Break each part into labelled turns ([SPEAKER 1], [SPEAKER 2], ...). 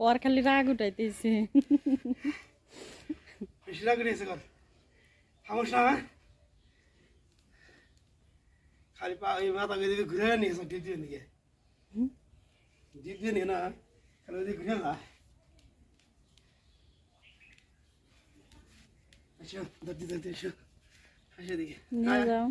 [SPEAKER 1] ওর খালি রাগ উঠাইতেছে
[SPEAKER 2] বেশি রাগ উঠেছে কর খামোশ না হ্যাঁ? খালি পা ওই মাথা ওইদিকে ঘুরে নিয়ে গেছে ডিপ দিয়ে নিয়ে ডিপ দিয়ে নিয়ে না খালি ওইদিকে ঘুরে না আচ্ছা দাদি দাদি এসো আসে দিকে
[SPEAKER 1] নিয়ে যাও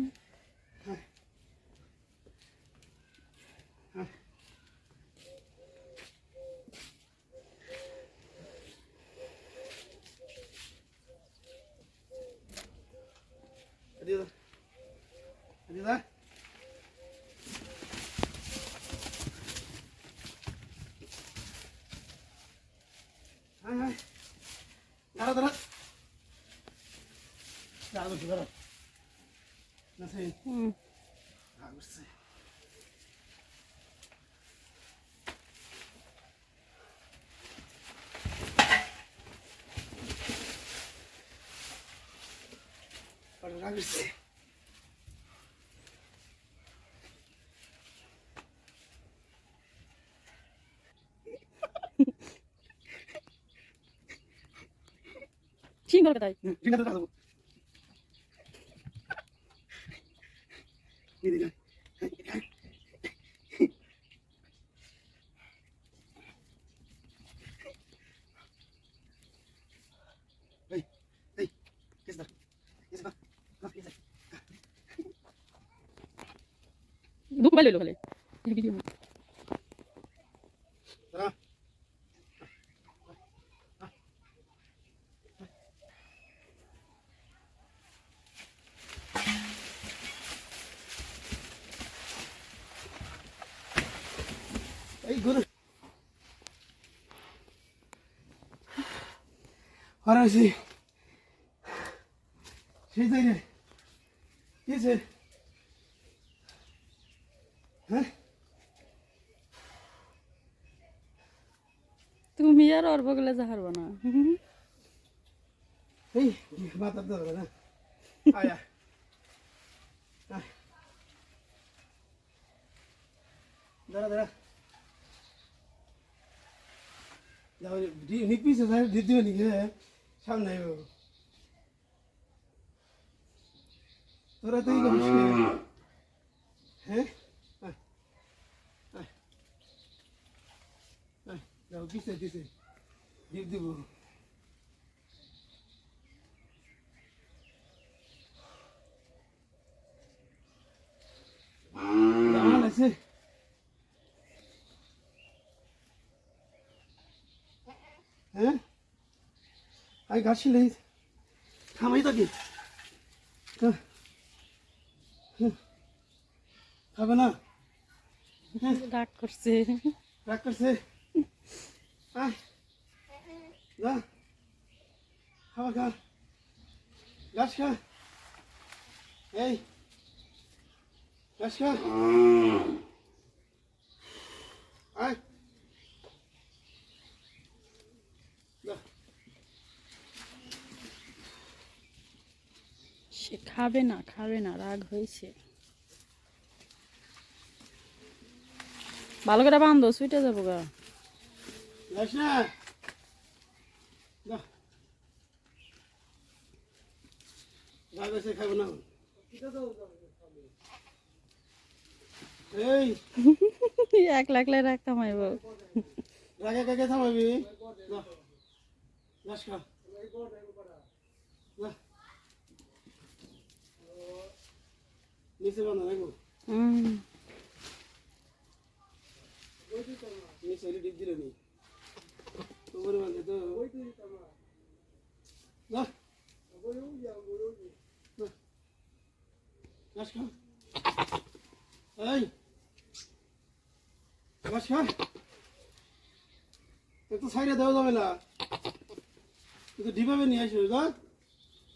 [SPEAKER 2] Adiós. Adiós. হাই হাই দাঁড়া দাঁড়া
[SPEAKER 1] হুম
[SPEAKER 2] রাগ উঠছে রাগ উঠছে
[SPEAKER 1] ঠিক বলবে তাই
[SPEAKER 2] ঠিক আছে দাঁড়াবো এদিকে আয়। এই এই কেস দাঁড়া কেস দাঁড়া না কেস দাঁড়া
[SPEAKER 1] দুঃখ পাইলো খালি। ভিডিও
[SPEAKER 2] দাঁড়া এই গুরু। হারাইছি সেই তাই রে। কি হয়েছে হ্যাঁ?
[SPEAKER 1] তুমি আর ওর বগলে যাহারবা না
[SPEAKER 2] এই মাথার ধরবে না। আয়। দাঁড়া দাঁড়া। যাও নিপিস দিদি নাকি সামনে আইব তোরা তো এই করিস কে? হ্যাঁ আয়, আয়, আয়, যাও পিছে পিছে দিব দিব দাঁড়ান আছে হ্যাঁ? আই গাছ ছিলে থামাই তো কি হ্যাঁ। হ্যাঁ। খাবে না?
[SPEAKER 1] রাগ করছে।
[SPEAKER 2] রাগ করছে? যা। খাবার খা। গাছ খা। এই। গাছ খা আয় যা
[SPEAKER 1] সে খাবে না খাবে না রাগ হয়েছে। ভালো করে বান্ধো সুইটে যাব গা। এক লাখলে রাগ কামাইব
[SPEAKER 2] রাগে কাকে থামাবি যা যাস খা যা নিচে বান্ধা রাখব
[SPEAKER 1] হুম
[SPEAKER 2] নিচে হলে ডিপ দিলে নি উপরে বান্ধে তো যা যাস খা এই যাস খা একটু সাইডে দেওয়া যাবে না। কিন্তু ডিবাবে নিয়ে আসবে যা।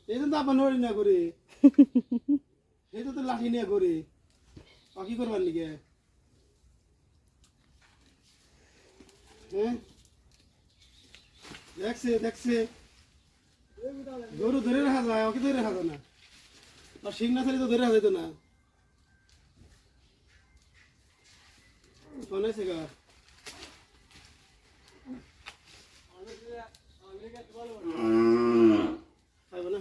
[SPEAKER 2] এই জন্য আপনার নড়ি না করে। এই তো লাঠি নিয়ে করে পাখি করবার লিগে? হ্যাঁ? দেখছে দেখছে। গরু ধরে রাখা যায়, ওকে ধরে রাখা না। আর শিং না তো ধরে রাখা না। বানাইছে গা খাইব না?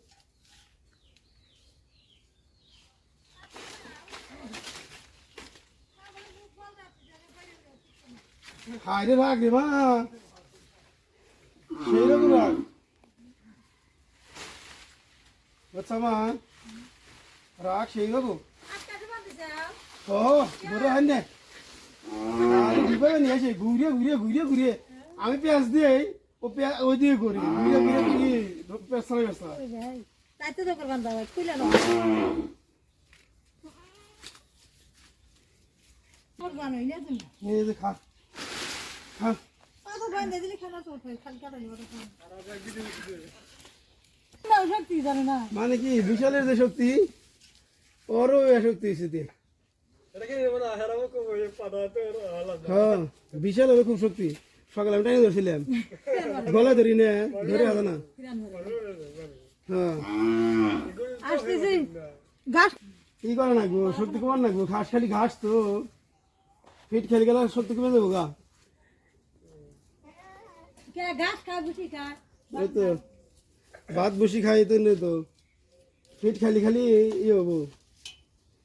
[SPEAKER 2] হায় রে রাগ রে মা। সেই রকম রাগ। বাচ্চা মা, রাগ সেই রকম ও, বড় হয় না? ডিবাই নিয়ে আসে, ঘুরিয়ে ঘুরিয়ে ঘুরিয়ে ঘুরিয়ে। আমি পেঁয়াজ দিয়ে ও পেঁয়াজ ওই দিয়ে করি। ঘুরিয়ে ঘুরিয়ে করি পেঁচা পেঁচা
[SPEAKER 3] তাই তো করবান দাদা খুলে না করবান হইলে তুমি
[SPEAKER 2] এই যে খা খা। মানে কি, বিশালের যে শক্তি, ওরও শক্তি এসেছে হ্যাঁ বিশালেরও খুব শক্তি। সকালে আমি টাইনে ধরছিলাম। গলা ধরি না, ধরে হবে না। হ্যাঁ। কি করে না শক্তি কমান না ঘাস খালি ঘাস তো। ফিট খেলে গেলে শক্তি কমে যাব গা। এই তো। ভাত বসি খাই তো নেই তো। ফিট খালি খালি ইয়ে হব।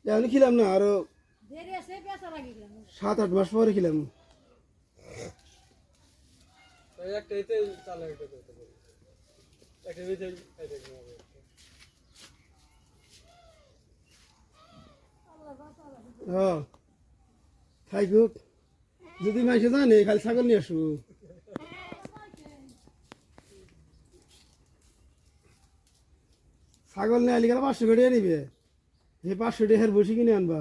[SPEAKER 2] এখন খিলাম না
[SPEAKER 3] আরও
[SPEAKER 2] সাত আট মাস পরে খিলাম। হ্যাঁ থাকুক যদি মাইসে জানে খালি ছাগল নিয়ে আসব। ছাগল নিয়ে আলি পাঁচশো টাকা নিবে। যে পাঁচশো টাকার বসি কিনে আনবা।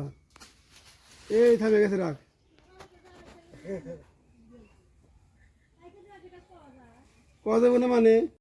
[SPEAKER 2] এই থামে গেছে, রাখ। কত মানে?